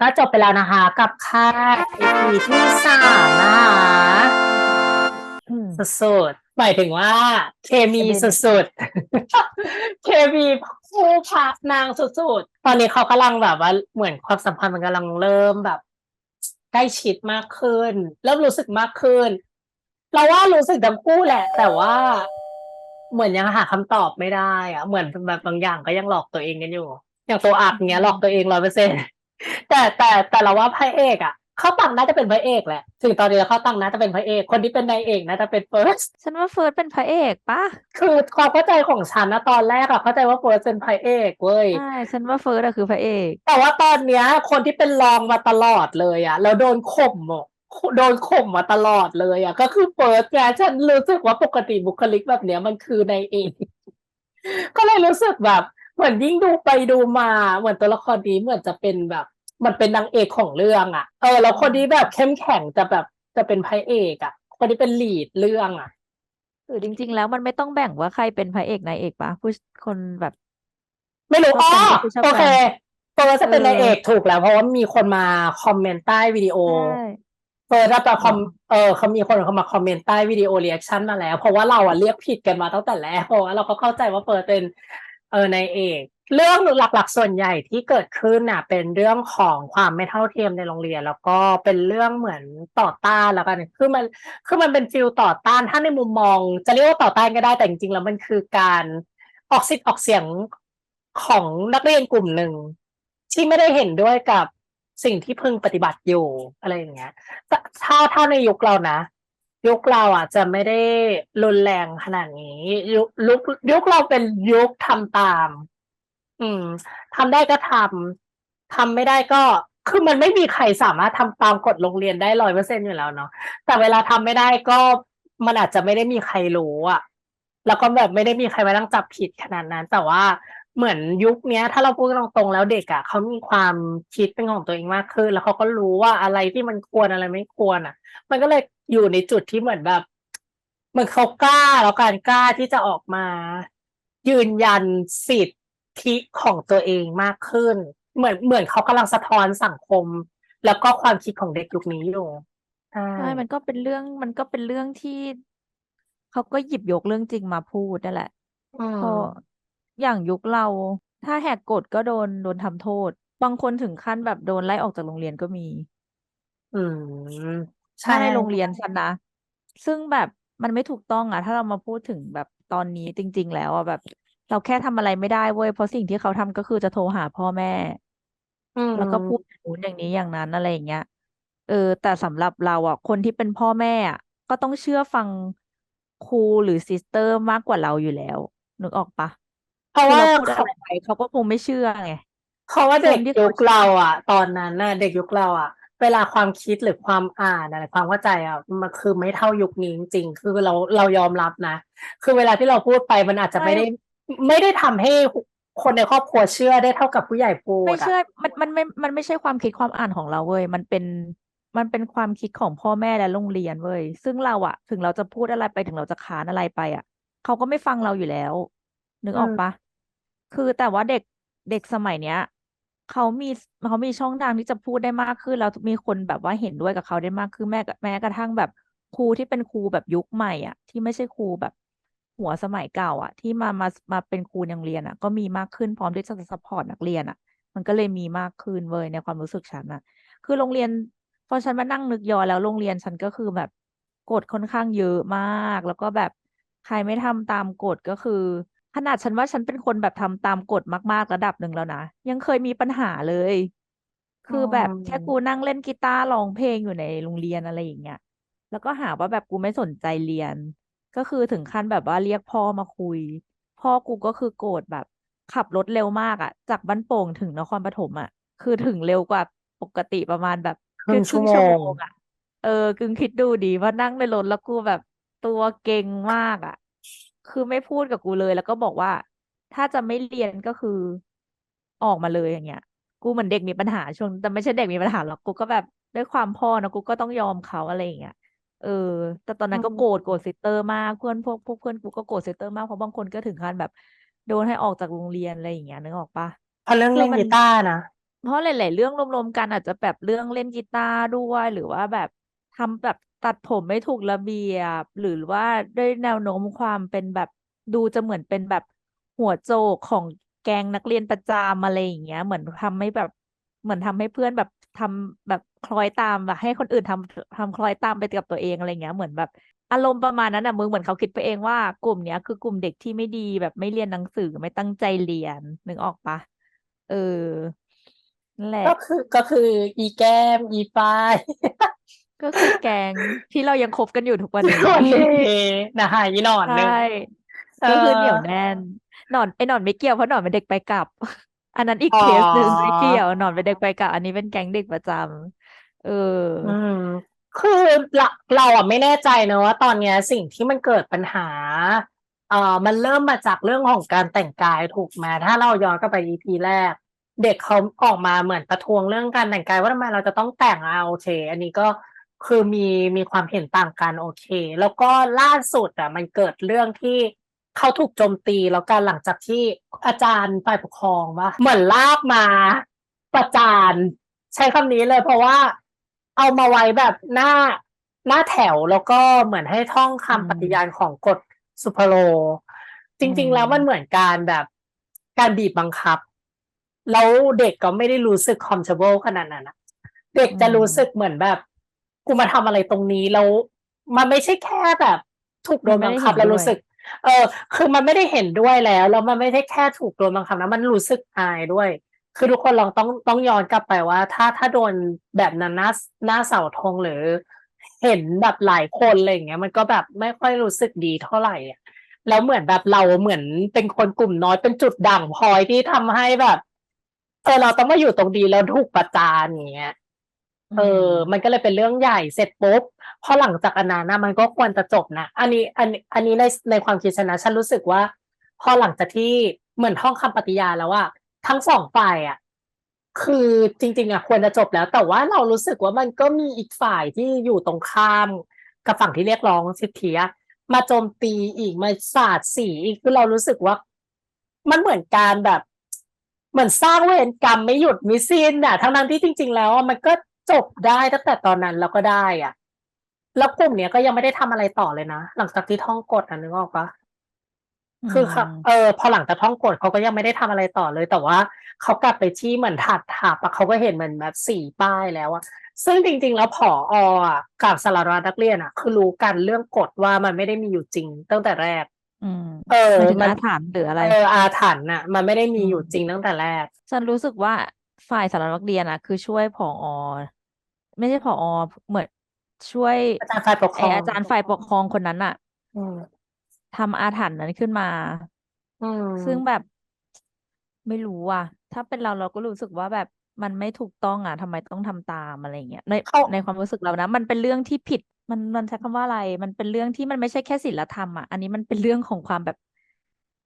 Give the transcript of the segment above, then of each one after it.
ก็จบไปแล้วนะคะ กับค่าย EP ที่สามนะคะอืมสุดๆหมายถึงว่า เคมีประเด็นสุดๆ เคมีคู่พระนางสุดๆ ตอนนี้เขากำลังแบบว่าเหมือนความสัมพันธ์มันกำลังเริ่มแบบใกล้ชิดมากขึ้น เริ่มรู้สึกมากขึ้น เราว่ารู้สึกทั้งคู่แหละ แต่ว่าเหมือนยังหาคำตอบไม่ได้อะเหมือนแบบบางอย่างก็ยังหลอกตัวเองกันอยู่ อย่างตัวอักเนี้ยหลอกตัวเองร้อยเปอร์เซ็น แต่แต่แต่เราว่าพระเอกอะเขาตังน่าจะเป็นพระเอกแหละถึงตอนนี้แล้วเขาตังน่าจะเป็นพระเอก คนที่เป็นนายเอกน่าจะเป็นเฟิร์สฉันว่าเฟิร์สเป็นพระเอกปะคือความเข้าใจของฉันนะตอนแรกอะเข้าใจว่าเฟิร์สเป็นพระเอกเว้ยใช่ฉันว่าเฟิร์สอะคือพระเอก แต่ว่าตอนเนี้ย คนที่เป็นรองมาตลอดเลยอะแล้วโดนข่มอะโดนข่มมาตลอดเลยอะก็คือเฟิร์สไงฉันรู้สึกว่าปกติบุคลิกแบบเนี้ยมันคือนายเอกก็เลยรู้สึกแบบ เหมือนยิ่งดูไปดูมา เหมือนตัวละครนี้เหมือนจะเป็นแบบ มันเป็นนางเอกของเรื่องอะเออแล้วคนที่แบบเข้มแข็งจะแบบจะเป็นพระเอกอะคนที่เป็นลีดเรื่องอะหรือจริง ๆ แล้วมันไม่ต้องแบ่งว่าใครเป็นพระเอกนายเอกปะผู้คนแบบ ไม่รู้ชอ๋ออบกันคือชอบโอเคกันเฟิร์สจะเป็นเออนายเอกถูกแล้ว เพราะว่ามีคนมาคอมเมนต์ใต้วิดีโอใช่เฟิร์สจะคอมหรอเออเขามีคนเขามาคอมเมนต์ใต้วิดีโอเรีแอคชั่นมาแล้ว เพราะว่าเราอะเรียกผิดกันมาตั้งแต่แรกเพราะว่าเราก็เข้าใจว่าเฟิร์สเป็น เออนายเอกเรื่องหลักๆส่วนใหญ่ที่เกิดขึ้นน่ะ เป็นเรื่องของความไม่เท่าเทียมในโรงเรียน แล้วก็เป็นเรื่องเหมือนต่อต้านแล้วกันคือมันคือมันเป็นฟิลต่อต้านถ้าในมุมมอง จะเรียกว่าต่อต้านก็ได้แต่จริงๆแล้วมันคือการออกสิทธิ์ออกเสียงของนักเรียนกลุ่มหนึ่งที่ไม่ได้เห็นด้วยกับสิ่งที่พึงปฏิบัติอยู่อะไรอย่างเงี้ยถ้าถ้าถ้าในยุคเรานะ ยุคเราอะ จะไม่ได้รุนแรงขนาดนี้ ยุคยุคยุคเราเป็นยุคทำตาม อืมทำได้ก็ทำทำไม่ได้ก็คือมันไม่มีใครสามารถทำตามกฎโรงเรียนได้ร้อยเปอร์เซ็นอยู่แล้วเนาะแต่เวลาทำไม่ได้ก็มันอาจจะไม่ได้มีใครรู้อะ แล้วก็แบบไม่ได้มีใครมานั่งจับผิดขนาดนั้น แต่ว่า เหมือนยุคเนี้ย ถ้าเราพูดตรงๆแล้วเด็กอะเขามีความคิดเป็นของตัวเองมากขึ้น แล้วเขาก็รู้ว่าอะไรที่มันควรอะไรไม่ควรอะ มันก็เลยอยู่ในจุดที่เหมือนแบบเหมือนเขากล้าแล้วการกล้าที่จะออกมา ยืนยันสิทธิของตัวเองมากขึ้น เหมือนเหมือนเขากำลังสะท้อนสังคม แล้วก็ความคิดของเด็กยุคนี้อยู่ใช่ใช่มันก็เป็นเรื่องมันก็เป็นเรื่องที่เขาก็หยิบยกเรื่องจริงมาพูดนั่นแหละอืมเพราะ อย่างยุคเรา ถ้าแหกกฎก็โดนโดนทำโทษ บางคนถึงขั้นแบบโดนไล่ออกจากโรงเรียนก็มี อืมถ้าใช่ในโรงเรียนฉันนะ ซึ่งแบบมันไม่ถูกต้องอะ ถ้าเรามาพูดถึงแบบตอนนี้จริง ๆ แล้วอะแบบ เราแค่ทำอะไรไม่ได้เว้ยเพราะสิ่งที่เขาทำก็คือจะโทรหาพ่อแม่ อืมแล้วก็พูดอย่างนู้นอย่างนี้อย่างนั้นอะไรอย่างเงี้ย เออ แต่สำหรับเราอะ คนที่เป็นพ่อแม่อะก็ต้องเชื่อฟังครูหรือซิสเตอร์มากกว่าเราอยู่แล้วนึกออกปะเพ ราะคือว่าเราพูดเขาอะไรไปเขาก็คงไม่เชื่อไงเพราะว่าคเด็กนที่ยุเขาคเชื่อเราอะ ตอนนั้นน่ะ เด็กยุคเราอะ เวลาความคิดหรือความอ่านอะไรความเข้าใจอะมันคือไม่เท่ายุคนี้จริงๆคือเราเรายอมรับนะคือเวลาที่เราพูดไปมันอาจจะไม่ไม่ได้ ไม่ได้ทำให้คนในครอบครัวเชื่อได้เท่ากับผู้ใหญ่พูไม่ดอะเชื่อมันมันไม่มันไม่ใช่ความคิดความอ่านของเราเว้ยมันเป็นมันเป็นความคิดของพ่อแม่และโรงเรียนเว้ยซึ่งเราอะถึงเราจะพูดอะไรไปถึงเราจะค้านอะไรไปอะเขาก็ไม่ฟังเราอยู่แล้ว นึกออกปะ คือแต่ว่าเด็กเด็กสมัยเนี้ยเขามีเขามีช่องทางที่จะพูดได้มากขึ้นแล้วมีคนแบบว่าเห็นด้วยกับเขาได้มากขึ้นแม้แม้กระทั่งแบบครูที่เป็นครูแบบยุคใหม่อะ ที่ไม่ใช่ครูแบบหัวสมัยเก่า อะ ที่มามามาเป็นครูในโรงเรียนอะ ก็มีมากขึ้นพร้อมที่จะซัพพอร์ตนักเรียนอะ มันก็เลยมีมากขึ้นเว้ยในความรู้สึกฉันอะ คือโรงเรียนพอฉันมานั่งนึกย้อนแล้วโรงเรียนฉันก็คือแบบกฎค่อนข้างเยอะมาก แล้วก็แบบใครไม่ทำตามกฎก็คือ ขนาดฉันว่าฉันเป็นคนแบบทำตามกฎมาก ๆ ระดับหนึ่งแล้วนะ ยังเคยมีปัญหาเลย คือแบบแค่กูนั่งเล่นกีตาร์ร้องเพลงอยู่ในโรงเรียนอะไรอย่างเงี้ยแล้วก็หาว่าแบบกูไม่สนใจเรียน ก็คือถึงขั้นแบบว่าเรียกพ่อมาคุย พ่อกูก็คือโกรธแบบขับรถเร็วมากอะจากบ้านโป่งถึงนครปฐมอะคือถึงเร็วกว่าปกติประมาณแบบครึ่งครึ่งชั่วโมงชั่วโมงอะเออกึ่งคิดดูดีว่านั่งในรถแล้วกูแบบตัวเก่งมากอะ คือไม่พูดกับกูเลย แล้วก็บอกว่า ถ้าจะไม่เรียนก็คือออกมาเลยอย่างเงี้ย กูเหมือนเด็กมีปัญหาช่วง แต่ไม่ใช่เด็กมีปัญหาหรอกกูก็แบบด้วยความพ่อนะกูก็ต้องยอมเขาอะไรอย่างเงี้ยเออ แต่ตอนนั้นก็อืมโกรธโกรธซิสเตอร์มากเพื่อนพวกพวกเพื่อนกูก็โกรธซิสเตอร์มากเพราะบางคนก็ถึงขั้นแบบ โดนให้ออกจากโรงเรียนอะไรอย่างเงี้ยนึกออกปะเพราะเรื่องคือเล่นมันกีตาร์นะเพราะหลาย ๆ เรื่องรวมๆกันอาจจะแบบเรื่องเล่นกีตาร์ด้วยหรือว่าแบบทำแบบ ตัดผมไม่ถูกระเบียบ หรือว่าด้วยแนวโน้มความเป็นแบบดูจะเหมือนเป็นแบบหัวโจกของแกงนักเรียนประจำอะไรอย่างเงี้ย เหมือนทำให้แบบเหมือนทำให้เพื่อนแบบทำแบบคล้อยตามแบบให้คนอื่นทำทำคล้อยตามไปกับตัวเองอะไรเงี้ยเหมือนแบบอารมณ์ประมาณนั้นอะมึงเหมือนเขาคิดไปเองว่ากลุ่มเนี้ยคือกลุ่มเด็กที่ไม่ดีแบบไม่เรียนหนังสือไม่ตั้งใจเรียนนึกออกปะเออนั่นแหละก็คือก็คือ อีแก้ม อีป้าย ก็คือแก๊งที่เรายังคบกันอยู่ทุกวันนี้วันนี้นะคะอีหนอนใชหนึ่ง่ก็คือเหนียวเออแน่นหนอนไอ้หนอนไม่เกี่ยวเพราะหนอนเป็นเด็กไปกลับ อันนั้นอีกอ๋อเคสหนึ่งไม่เกี่ยวหนอนเป็นเด็กไปกลับ อันนี้เป็นแก๊งเด็กประจำเอออืมคือเราเราอะไม่แน่ใจนะว่าตอนเนี้ยสิ่งที่มันเกิดปัญหาเอ่อมันเริ่มมาจากเรื่องของการแต่งกายถูกไหมถ้าเราย้อนกลับไป EP แรก เด็กเขาออกมาเหมือนประท้วงเรื่องการแต่งกายว่าทำไมเราจะต้องแต่งอะโอเคอันนี้ก็ คือมีมีความเห็นต่างกันโอเค แล้วก็ล่าสุดอะมันเกิดเรื่องที่เขาถูกโจมตีแล้วกันหลังจากที่อาจารย์ฝ่ายปกครองว่าเหมือนลากมาประจานใช้คำนี้เลยเพราะว่าเอามาไว้แบบหน้าหน้าแถวแล้วก็เหมือนให้ท่องคำปฏิญาณของกฎสุภโล จริง ๆ แล้วมันเหมือนการแบบการบีบบังคับ แล้วเด็กก็ไม่ได้รู้สึก comfortable ขนาดนั้นเด็กจะรู้สึกเหมือนแบบ กูมาทำอะไรตรงนี้แล้วมันไม่ใช่แค่แบบถูกโดมันนไม่บังได้คับเห็นแล้วด้วรู้ยสึก เออ คือมันไม่ได้เห็นด้วยแล้วแล้วมันไม่ใช่แค่ถูกโดนบังคับนะมันรู้สึกอายด้วย คือทุกคนลองต้องต้องย้อนกลับไปว่า ถ้าถ้าโดนแบบนั้นหน้าหน้าเสาธงหรือ เห็นแบบหลายคนอะไรอย่างเงี้ย มันก็แบบไม่ค่อยรู้สึกดีเท่าไหร่อะแล้วเหมือนแบบเราเหมือนเป็นคนกลุ่มน้อยเป็นจุดด่างพลอยที่ทำให้แบบเออเราต้องมาอยู่ตรงดีแล้วถูกประจานอย่างเงี้ยอื เออ มันก็เลยเป็นเรื่องใหญ่เสร็จปุ๊บพอหลังจากอันนั้นนะมันก็ควรจะจบนะ อันนี้อันอันนี้ในในความคิดฉันนะฉันรู้สึกว่า พอหลังจากที่เหมือนท่องคำปฏิญาแล้วอะทั้งสองฝ่ายอะคือจริง ๆอะควรจะจบแล้ว แต่ว่าเรารู้สึกว่ามันก็มีอีกฝ่ายที่อยู่ตรงข้าม กับฝั่งที่เรียกร้องสิทธิอะมาโจมตีอีกมาสาดสีอีกคือเรารู้สึกว่า มันเหมือนการแบบ เหมือนสร้างเวรกรรมไม่หยุดไม่สิ้นอะทั้งนั้นที่จริง ๆ แล้วมันก็ จบได้ตั้งแต่ตอนนั้นแล้วก็ได้อะ แล้วกลุ่มเนี้ยก็ยังไม่ได้ทำอะไรต่อเลยนะ หลังจากที่ท่องกฎอะนึกออกปะอืคือมเขาเออพอหลังจากท่องกฎเขาก็ยังไม่ได้ทำอะไรต่อเลย แต่ว่าเขากลับไปที่เหมือนถัดถับอะเขาก็เห็นเหมือนแบบสี่ป้ายแล้วอะซึ่งจริง ๆ แล้วผออะกับสารวัตรนักเรียนอะคือรู้กันเรื่องกฎว่ามันไม่ได้มีอยู่จริงตั้งแต่แรกอืมเออหมายถึงมันอาถรรพ์หรืออะไรเอออาถรรพ์น่ะ มันไม่ได้มีอือยู่มจริงตั้งแต่แรก ฉันรู้สึกว่าฝ่ายสารวัตรนักเรียนอะ คือช่วยผอ ไม่ใช่ผอเหมือนช่วยอาจารย์ฝ่ายปกคไอรองอาจารย์ฝ่ายปกครองคนนั้นอะอืมทำอาถรรพ์นั้นขึ้นมาอืมซึ่งแบบไม่รู้อะ ถ้าเป็นเราเราก็รู้สึกว่าแบบมันไม่ถูกต้องอะทำไมต้องทำตามอะไรเงี้ยในเขาในความรู้สึกเรานะ มันเป็นเรื่องที่ผิด มันมันใช้คำว่าอะไร มันเป็นเรื่องที่มันไม่ใช่แค่ศีลธรรมอะ อันนี้มันเป็นเรื่องของความแบบ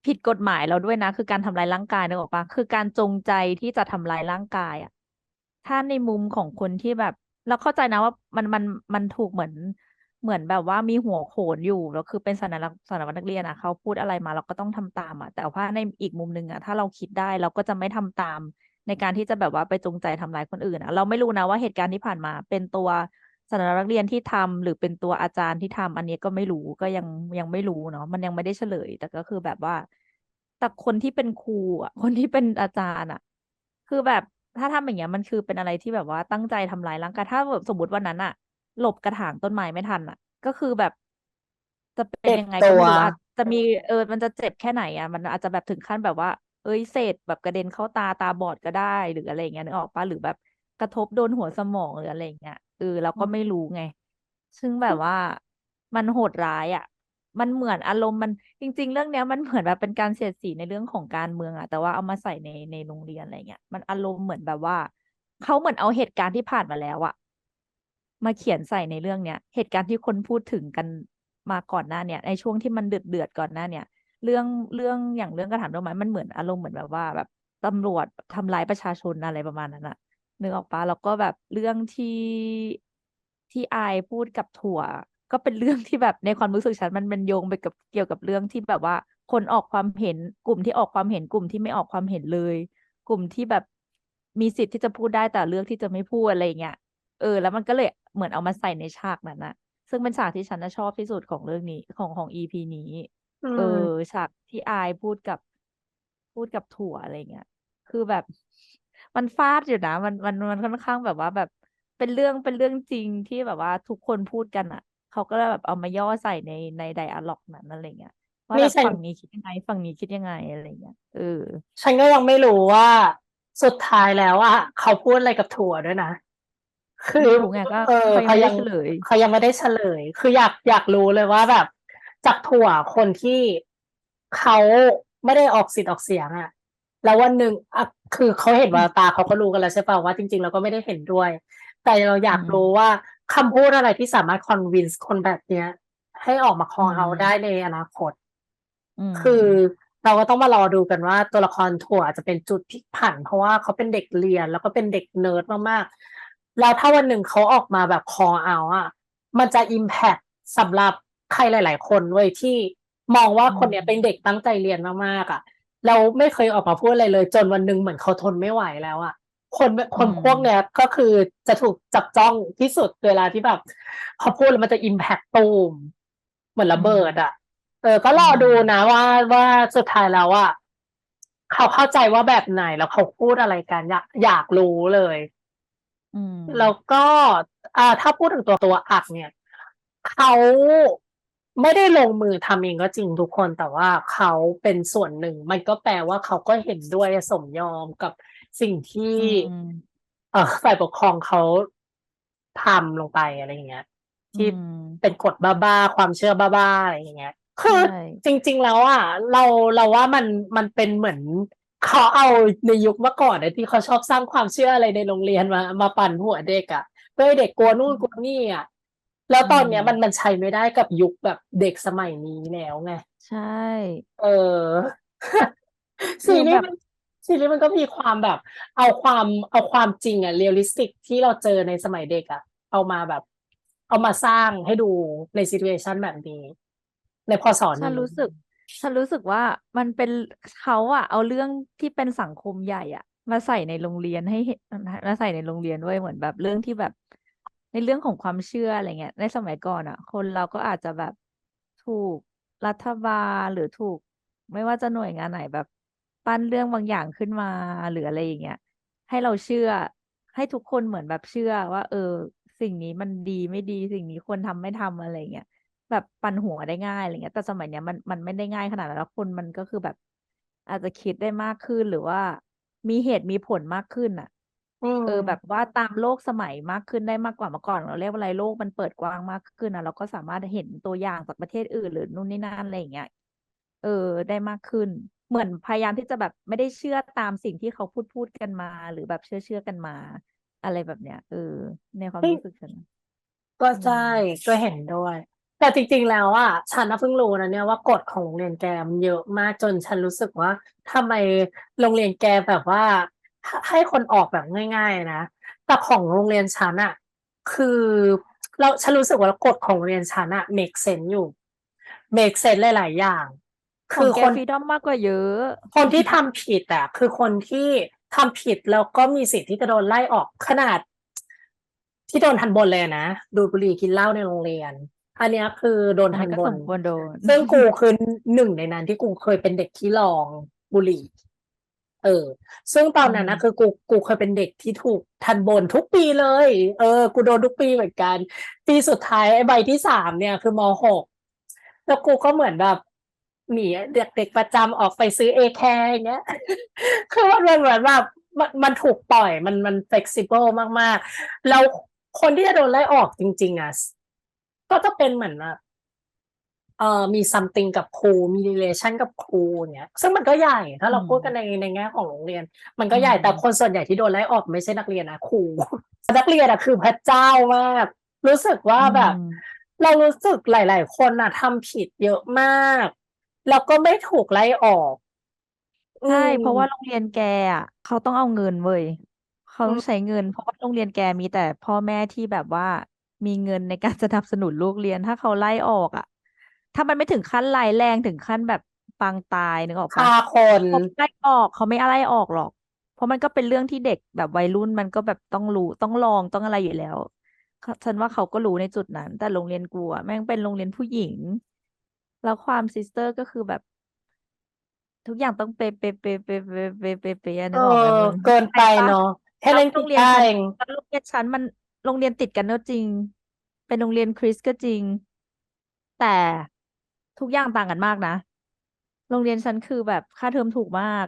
ผิดกฎหมายเราด้วยนะ คือการทำร้ายร่างกายนึกออกปะคือการจงใจที่จะทำร้ายร่างกายอะ ถ้าในมุมของคนที่แบบ เราเข้าใจนะว่ามันมันมันถูกเหมือนเหมือนแบบว่ามีหัวโขนอยู่แล้วคือเป็นสารวัตรสารวัตรนักเรียนอะเขาพูดอะไรมาเราก็ต้องทำตามอะแต่ว่าในอีกมุมหนึ่งอะถ้าเราคิดได้เราก็จะไม่ทำตาม ในการที่จะแบบว่าไปจงใจทำร้ายคนอื่นอะเราไม่รู้นะว่าเหตุการณ์ที่ผ่านมา เป็นตัวสารนักเรียนที่ทำหรือเป็นตัวอาจารย์ที่ทำอันนี้ก็ไม่รู้ก็ยังยังไม่รู้เนาะมันยังไม่ได้เฉลย แต่ก็คือแบบว่าแต่คนที่เป็นครูอะคนที่เป็นอาจารย์อะ คือแบบ ถ้าทำอย่างเงี้ยมันคือเป็นอะไรที่แบบว่าตั้งใจทำร้ายร่างกายถ้าแบบสมมติวันนั้นอะหลบกระถางต้นไม้ไม่ทันอะก็คือแบบ จะเป็นเจ็บยังไงตัก็วไม่รู้อาจจะมีเออมันจะเจ็บแค่ไหนอะมันอาจจะแบบถึงขั้นแบบว่า เอ้ยเศษแบบกระเด็นเข้าตาตาบอดก็ได้ หรืออะไรอย่างเงี้ยนึกออกปะหรือแบบกระทบโดนหัวสมองหรืออะไรอย่างเงี้ยเออเราก็ไม่รู้ไง ซึ่งแบบว่ามันโหดร้ายอะ มันเหมือนอารมณ์มันจริง ๆ เรื่องเนี้ยมันเหมือนแบบเป็นการเสียดสีในเรื่องของการเมืองอะแต่ว่าเอามาใส่ในในโรงเรียนอะไรเงี้ยมันอารมณ์เหมือนแบบว่าเขาเหมือนเอาเหตุการณ์ที่ผ่านมาแล้วอะมาเขียนใส่ในเรื่องเนี้ย เหตุการณ์ที่คนพูดถึงกันมาก่อนหน้าเนี่ย ในช่วงที่มันเดือดเดือดก่อนหน้าเนี่ย เรื่องเรื่องอย่างเรื่องกระถางต้นไม้มันเหมือนอารมณ์เหมือนแบบว่า แบบตำรวจทำร้ายประชาชนอะไรประมาณนั้นอะนึกออกปะแล้วก็แบบเรื่องที่ที่อายพูดกับถั่ว ก็เป็นเรื่องที่แบบในความรู้สึกฉันมันมันโยงไปกับเกี่ยวกับเรื่องที่แบบว่า คนออกความเห็นกลุ่มที่ออกความเห็นกลุ่มที่ไม่ออกความเห็นเลย กลุ่มที่แบบมีสิทธิ์ที่จะพูดได้แต่เลือกที่จะไม่พูดอะไรอย่างเงี้ยเออ แล้วมันก็เลยเหมือนเอามาใส่ในฉากนั้นนะซึ่งเป็นฉากที่ฉันน่ะชอบที่สุดของเรื่องนี้ของของอีพีนี้อืเอมอฉากที่อายพูดกับพูดกับถั่วอะไรเงี้ยคือแบบมันฟาดอยู่นะมันมันมันค่อนข้างแบบว่าแบบเป็นเรื่องเป็นเรื่องจริงที่แบบว่าทุกคนพูดกันอะ เขาก็เลยแบบเอามาย่อใส่ในในไดอะล็อกนั้นอะไรเงี้ยว่านี่แบบฉันฝั่งนี้คิดยังไง ฝั่งนี้คิดยังไงอะไรเงี้ยเออฉันก็ยังไม่รู้ว่าสุดท้ายแล้วอะเขาพูดอะไรกับถั่วด้วยนะคือไม่รู้ไงก็เออเขายังเขาไม่ได้ยังเฉลยเขายังไม่ได้เฉลย คืออยากอยากรู้เลยว่าแบบ จากถั่วคนที่เขาไม่ได้ออกสิทธิ์ออกเสียงอะแล้ววันหนึ่งอะคือเขาเห็นแววตาเขาก็รู้กันแล้วใช่ป่ะว่าจริง ๆ เราก็ไม่ได้เห็นด้วย แต่เราอยากอืมรู้ว่า คำพูดอะไรที่สามารถคอนวินส์คนแบบเนี้ย ให้ออกมาคออืเอามได้ในอนาคตอืมคือเราก็ต้องมารอดูกันว่าตัวละครถั่วอาจจะเป็นจุดพลิกผัน เพราะว่าเขาเป็นเด็กเรียนแล้วก็เป็นเด็กเนิร์ดมากๆ แล้วถ้าวันหนึ่งเขาออกมาแบบคอเอาอะ มันจะอิมแพคสำหรับใครหลาย ๆ คนเว้ยที่มองว่าอืคนเนี้ยมเป็นเด็กตั้งใจเรียนมากๆอะแล้วไม่เคยออกมาพูดอะไรเลย จนวันหนึ่งเหมือนเขาทนไม่ไหวแล้วอะ คนคอืนมพวกเนี้ยก็คือจะถูกจับจ้องที่สุดเวลาที่แบบเขาพูดแล้วมันจะอิมแพคตูมเหมือนอืระเบิดมอะ เออ ก็อืรอดูมนะว่าว่าสุดท้ายแล้วอะเขาเข้าใจว่าแบบไหนแล้วเขาพูดอะไรกันอยากอยากรู้เลยอืมแล้วก็อ่าถ้าพูดถึงตัวตัวอัดเนี่ยเขาไม่ได้ลงมือทำเองก็จริงทุกคนแต่ว่าเขาเป็นส่วนหนึ่ง มันก็แปลว่าเขาก็เห็นด้วยสมยอมกับ สิ่งที่อืมเออฝ่ายปกครองเขาทำลงไปอะไรอย่างเงี้ยอืที่มเป็นกฎบ้าๆความเชื่อบ้าๆอะไรอย่างเงี้ยคือใช่จริง ๆ แล้วอะเราเราว่ามันมันเป็นเหมือนเขาเอาในยุคเมื่อก่อนนะที่เขาชอบสร้างความเชื่ออะไรในโรงเรียนมา มาปั่นหัวเด็กอะเพื่อให้เด็กกลัวนู่นกลัวนี่อะแล้วอืตอนมเนี้ยมันมันใช้ไม่ได้กับยุคแบบเด็กสมัยนี้แล้วไง ใช่ เออคืซีอรีแบส์บมัน ซีรีส์มันก็มีความแบบ เอาความเอาความจริงอะเรียลลิสติกที่เราเจอในสมัยเด็กอะเอามาแบบ เอามาสร้างให้ดูในซี t u เ t ชันแบบนี้ในพศฉันนี้รู้สึก ฉันรู้สึกว่ามันเป็นเขาอะเอาเรื่องที่เป็นสังคมใหญ่อะมาใส่ในโรงเรียนให้เห็นมาใส่ในโรงเรียนด้วยเหมือนแบบเรื่องที่แบบ ในเรื่องของความเชื่ออะไรเงี้ย ในสมัยก่อนอะคนเราก็อาจจะแบบถูกรัฐบาลหรือถูก ไม่ว่าจะหน่วยงานไหนแบบ ปั้นเรื่องบางอย่างขึ้นมาหรืออะไรอย่างเงี้ย ให้เราเชื่อ ให้ทุกคนเหมือนแบบเชื่อว่า เออ สิ่งนี้มันดีไม่ดีสิ่งนี้ควรทำไม่ทำอะไรเงี้ยแบบปั่นหัวได้ง่ายอะไรเงี้ย แต่สมัยเนี้ยมันมันไม่ได้ง่ายขนาดนั้นแล้วคนมันก็คือแบบ อาจจะคิดได้มากขึ้นหรือว่า มีเหตุมีผลมากขึ้นอะอืมเออแบบว่าตามโลกสมัยมากขึ้นได้มากกว่าเมื่อก่อนเราเรียกว่าอะไรโลกมันเปิดกว้างมากขึ้นนะเราก็สามารถเห็นตัวอย่างจากประเทศอื่นหรือนู่นนี่นั่นอะไรอย่างเงี้ยเออ ได้มากขึ้น เหมือนพยายามที่จะแบบไม่ได้เชื่อตามสิ่งที่เขาพูดพูดกันมา หรือแบบเชื่อเชื่อกันมา อะไรแบบเนี้ยเออในความเฮ้ยรู้สึกฉันนะก็อืใช่มก็เห็นด้วย แต่จริงๆแล้วอะฉันน่ะเพิ่งรู้นะเนี่ยว่ากฎของโรงเรียนแกมันเยอะมากจนฉันรู้สึกว่าทำไมโรงเรียนแกแบบว่าให้ให้คนออกแบบง่าย ๆ นะแต่ของโรงเรียนฉันอะ คือเราฉันรู้สึกว่ากฎของโรงเรียนฉันอะ make sense อยู่ make sense หลายๆอย่างข คืองอแกคนฟรีดอมมากกว่าเยอะ คนที่ทำผิดอะ คือคนที่ทำผิดแล้วก็มีสิทธิ์ที่จะโดนไล่ออกขนาด ที่โดนทันบนเลยนะดูดบุหรี่กินเหล้าในโรงเรียน อันเนี้ยคือโดนอันทันั้นนก็บสนมควรโดนซึ่งกูคือหนึ่งในนั้นที่กูเคยเป็นเด็กที่ลองบุหรี่ เออ ซึ่งตอนนั้นนะอืมคือกูกูเคยเป็นเด็กที่ถูกทันบนทุกปีเลย เออ กูโดนทุกปีเหมือนกัน ปีสุดท้ายไอ้ใบที่สามเนี่ย คือมหกแล้วกูก็เหมือนแบบ หนีเด็กเด็กประจำออกไปซื้อเอแคร์อย่างเงี้ยคือมันเหมือนแบบมันมันถูกปล่อยมันมัน flexible มากๆแล้วคนที่จะโดนไล่ออกจริง ๆอะก็จะเป็นเหมือนแบบเอ่อมี something กับครูมี relation กับครูเนี้ยซึ่งมันก็ใหญ่ถ้าเราอืมพูดกันในในแง่ของโรงเรียน มันอืก็ใหญ่แต่มคนส่วนใหญ่ที่โดนไล่ออกไม่ใช่นักเรียนนะครูนักเรียนอะคือพระเจ้ามากรู้สึกว่าอืแบบมเรารู้สึกหลาย ๆ คนอะทำผิดเยอะมาก แล้วก็ไม่ถูกไล่ออก อืใช่ ม เพราะว่าโรงเรียนแกอะเขาต้องเอาเงินเว้ยเขาอืต้องมใช้เงิน เพราะว่าโรงเรียนแกมีแต่พ่อแม่ที่แบบว่ามีเงินในการ สนับสนุนลูกเรียนถ้าเขาไล่ออกอะ ถ้ามันไม่ถึงขั้นร้ายแรงถึงขั้นแบบปางตายนึกออกฆ่าปะคน เขาไม่ไล่ออกเขาไม่ไล่ออกหรอก เพราะมันก็เป็นเรื่องที่เด็กแบบวัยรุ่นมันก็แบบต้องรู้ต้องลองต้องอะไรอยู่แล้วเขาฉันว่าเขาก็รู้ในจุดนั้น แต่โรงเรียนกูอะแม่งเป็นโรงเรียนผู้หญิง แล้วความซิสเตอร์ก็คือแบบ ทุกอย่างต้องเป๊ะเป๊ะเป๊ะเป๊ะเป๊ะเป๊ะเป๊ะเป๊ะนึกออกไหมมึงเกินไปเนาะแค่เล่นโรกีงเรียนตาร์ฉันเองโรงเรียนฉันมันโรงเรียนติดกันก็จริง เป็นโรงเรียนคริสก็จริง แต่ทุกอย่างต่างกันมากนะ โรงเรียนฉันคือแบบค่าเทอมถูกมาก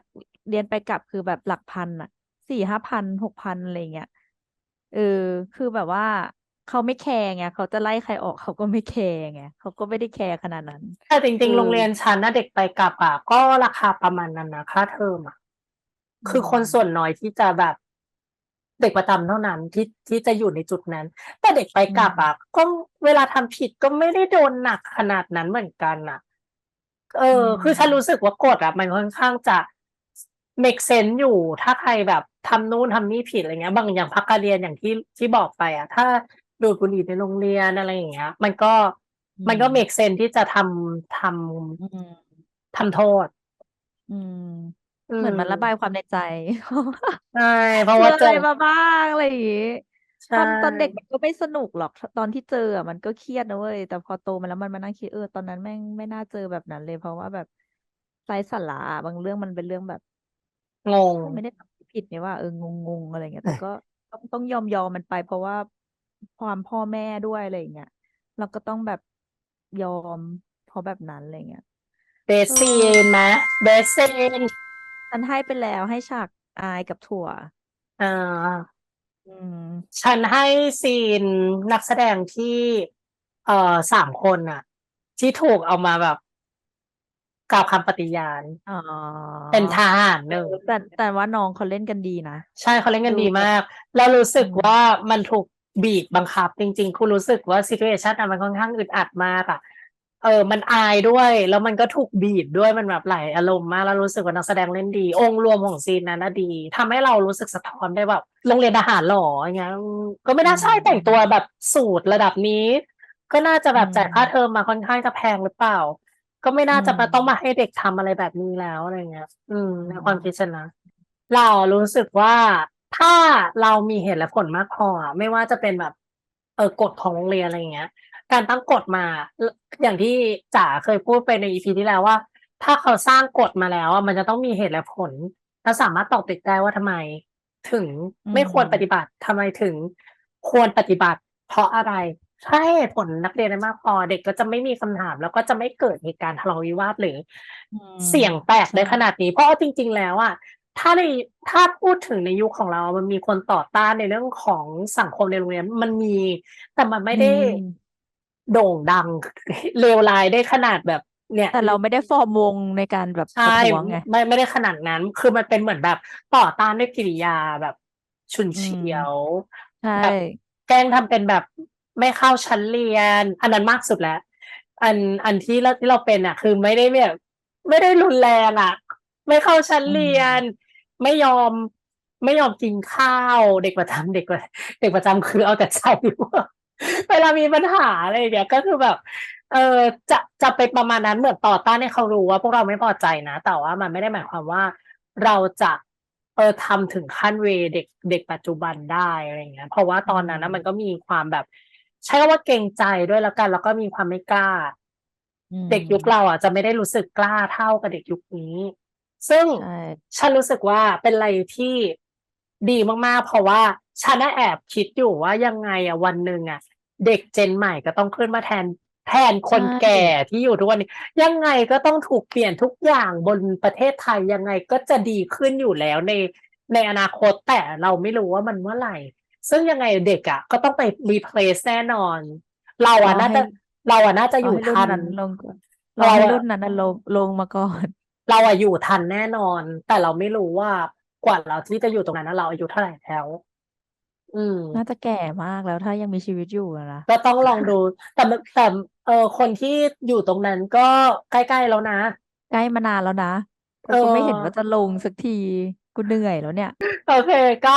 เรียนไปกลับคือแบบหลักพันอะสี่ห้าพันหกพันอะไรเงี้ยเออคือแบบว่า เขาไม่แคร์ไงเขาจะไล่ใครออกเขาก็ไม่แคร์ไงเขาก็ไม่ได้แคร์ขนาดนั้น แต่จเอริงๆ โรงอเรียนฉันนะเด็กไปกลับอะก็ราคาประมาณนั้นนะค่าเทอมอะอืคือคนมส่วนน้อยที่จะแบบเด็กประจำเท่านั้นที่ที่จะอยู่ในจุดนั้น แต่เด็กไปอืกลัมบอะก็เวลาทำผิดก็ไม่ได้โดนหนักขนาดนั้นเหมือนกันอะ เออือคือฉันมรู้สึกว่ากฎอะ มันค่อนข้างจะ make sense อยู่ ถ้าใครแบบทำนู่นทำนี่ผิดอะไรเงี้ย บางอย่างพักการเรียนอย่างที่ที่บอกไปอะ ถ้า ดูดบุหรี่ในโรงเรียนอะไรอย่างเงี้ย มันก็อืมันมก็ make sense ที่จะทำทอืมำทำโทษ อืมอืเหมือนมันระมบายความในใจใช่เพราะเจอว่าอะเจไรอมาบ้างอะไรอย่างงี้ใช่ตอนตอนเด็กมันก็ไม่สนุกหรอกตอนที่เจออะมันก็เครียดนะเว้ยแต่พอโตมาแล้วมันมานั่งคิดเออตอนนั้นแม่งไม่น่าเจอแบบนั้นเลยเพราะว่าแบบไร้สาระอะบางเรื่องมันเป็นเรื่องแบบงงก็ไม่ได้ทำผิดนี่ว่าเอองงงๆอะไรเงี้ยแต่ก็ต้องต้องยอมยอมมันไป เพราะว่า ความพ่อแม่ด้วยอะไรอย่างเงี้ยเราก็ต้องแบบยอมเพราะแบบนั้นอะไรเงี้ยเบสเอซีอนไหมเบสซีนฉันให้ไปแล้วให้ฉากอายกับถั่วอ่าอืมฉันให้ซีนนักแสดงที่เอ่อสามคนน่ะที่ถูกเอามาแบบกล่าวคำปฏิญาณอ๋อเป็นทหารเอหนึ่งอแต่แต่ว่าน้องเขาเล่นกันดีนะ ใช่เขาเล่นกันดูดีแบบมาก แล้วรู้สึอืกมว่ามันถูก บีบบังคับ จริง ๆ คุณรู้สึกว่าซี t u เ t ชันมันค่อนข้างอึดอัดมากอะเออ มันอายด้วย แล้วมันก็ถูกบีบด้วยมันแบบหลายอารมณ์มาก แล้วรู้สึกว่านักแสดงเล่นดี องค์รวมของซีนนั้นน่ะดีทำให้เรารู้สึกสะท้อนได้แบบโรงเรียนทหารเหรออย่างเงี้ยอืมก็ไม่อืน่าใช่แต่งตัวมแบบสูทระดับนี้ ก็น่าจะอืแบบจ่ายค่ามเทอมมาค่อนข้างจะแพงหรือเปล่า ก็ไม่อืน่าจะมาต้องมมาให้เด็กทำอะไรแบบนี้แล้วอะไรเงี้ย อืมอืในความมคิดฉันนะเรารู้สึกว่า ถ้าเรามีเหตุและผลมากพออะไม่ว่าจะเป็นแบบ เออกฎของโรงเรียนอะไรอย่างเงี้ย การตั้งกฎมาเอ่ออย่างที่จ๋าเคยพูดไปในอีพีที่แล้วว่า ถ้าเขาสร้างกฎมาแล้วอะมันจะต้องมีเหตุและผลและสามารถตอกติดได้ว่าทำไม ถึงอืไม่ควรปมฏิบัติทำไมถึงควรปฏิบัติ เพราะอะไรถ้าให้เหตุผลนักเรียนได้มากพอเด็กก็จะไม่มีคำถาม แล้วก็จะไม่เกิดเหตุการณ์ทะเลาะวิวาทหรืออืมเสียงแตกใช่ได้ขนาดนี้ เพราะเอาจริง ๆ แล้วอะ ถ้าในถ้าพูดถึงในยุคของเรา มันมีคนต่อต้านในเรื่องของสังคมในโรงเรียนมันมี แต่มันไม่มีได้โด่งดังเลวร้ายได้ขนาดแบบเนี่ยแต่เราไม่ได้ฟอร์มวงในการแบบประใช่ท้วงไงไม่ไม่ได้ขนาดนั้น คือมันเป็นเหมือนแบบต่อต้านด้วยกิริยาแบบฉุนอืเฉีมยวใช่แบบแกล้งทำเป็นแบบไม่เข้าชั้นเรียน อันนั้นมากสุดแล้ว อันอันที่เราที่เราเป็นอะ คือไม่ได้แบบไม่ได้รุนแรงอะ ไม่เข้าชั้นอืเรีมยน ไม่ยอม ไม่ยอมกินข้าวเด็กประจำเด็กประเด็กประจำคือเอาแต่ใจว่าเวลามีปัญหาอะไรอย่างเงี้ยก็คือแบบ เออจะจะเป็นประมาณนั้นเหมือนต่อต้านให้เขารู้ว่าพวกเราไม่พอใจนะ แต่ว่ามันไม่ได้หมายความว่าเราจะเออทำถึงขั้นเวเด็กเด็กปัจจุบันได้อะไรอย่างเงี้ย เพราะว่าอืตอนนั้นนะมมันก็มีความแบบ ใช้คำว่าเกรงใจด้วยแล้วกัน แล้วก็มีความไม่กล้าอืเด็กยุคมเราอะจะไม่ได้รู้สึกกล้าเท่ากับเด็กยุคนี้ ซึ่งใช่ฉันรู้สึกว่าเป็นอะไรที่ดีมากๆ เพราะว่าฉันน่ะแอบคิดอยู่ว่ายังไงอะวันหนึ่งอะเด็กเจนใหม่ก็ต้องขึ้นมาแทนแทนคใช่นแก่ที่อยู่ทุกวันนี้ ยังไงก็ต้องถูกเปลี่ยนทุกอย่างบนประเทศไทยยังไงก็จะดีขึ้นอยู่แล้วในในอนาคตแต่เราไม่รู้ว่ามันเมื่อไหร่ ซึ่งยังไงเด็กอะ ก็ต้องไปรีเพลซแน่นอน เรารออะน่าให้จะเราอะน่าจะรออยู่ให้รุ่นทันนั้นลงก่อนรอเราให้อะรุ่นนั้นน่ะลงลงมาก่อน เราอะอยู่ทันแน่นอน แต่เราไม่รู้ว่ากว่าเราที่จะอยู่ตรงนั้นนะเราอายุเท่าไหร่แล้ว อืม น่าจะแก่มากแล้วถ้ายังมีชีวิตอยู่อะนะก็ต้องลองดู แต่มันแต่เออคนที่อยู่ตรงนั้นก็ใกล้ๆแล้วนะ ใกล้มานานแล้วนะเอแต่ก็ไม่เห็นอว่าจะลงสักทีกูเหนื่อยแล้วเนี่ย โอเค ก็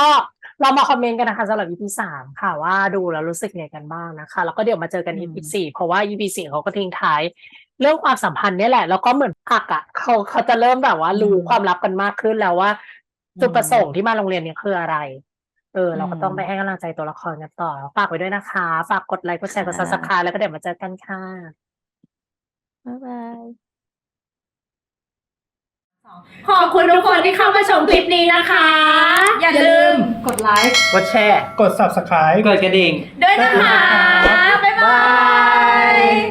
เรามาคอมเมนต์กันนะคะสำหรับ EP สามค่ะว่าดูแล้วรู้สึกไงกันบ้างนะคะ แล้วก็เดี๋ยวมาเจอกันอื EP มสี่เพราะว่า EP สี่เขาก็ทิ้งท้าย เรื่องความสัมพันธ์เนี่ยแหละ แล้วก็เหมือนอักอะเขาเขาจะเริ่มแบบว่าอืรู้มความลับกันมากขึ้นแล้วว่าจุดประสงค์ที่มาโรงเรียนเนี่ยคืออะไร เออ เราก็ต้องอืมไปให้กำลังใจตัวละครกันต่อฝากไว้ด้วยนะคะ ฝากกดไลค์กดแชร์กดค่ะ subscribe แล้วก็เดี๋ยวมาเจอกันค่ะบ๊ายบายขอบคุณทุกคนที่เข้ามาชมคลิปนี้นะคะ อย่าลืมกดไลค์กดแชร์ กด subscribe กดกระดิ่ง ด้วยนะคะ บ๊ายบาย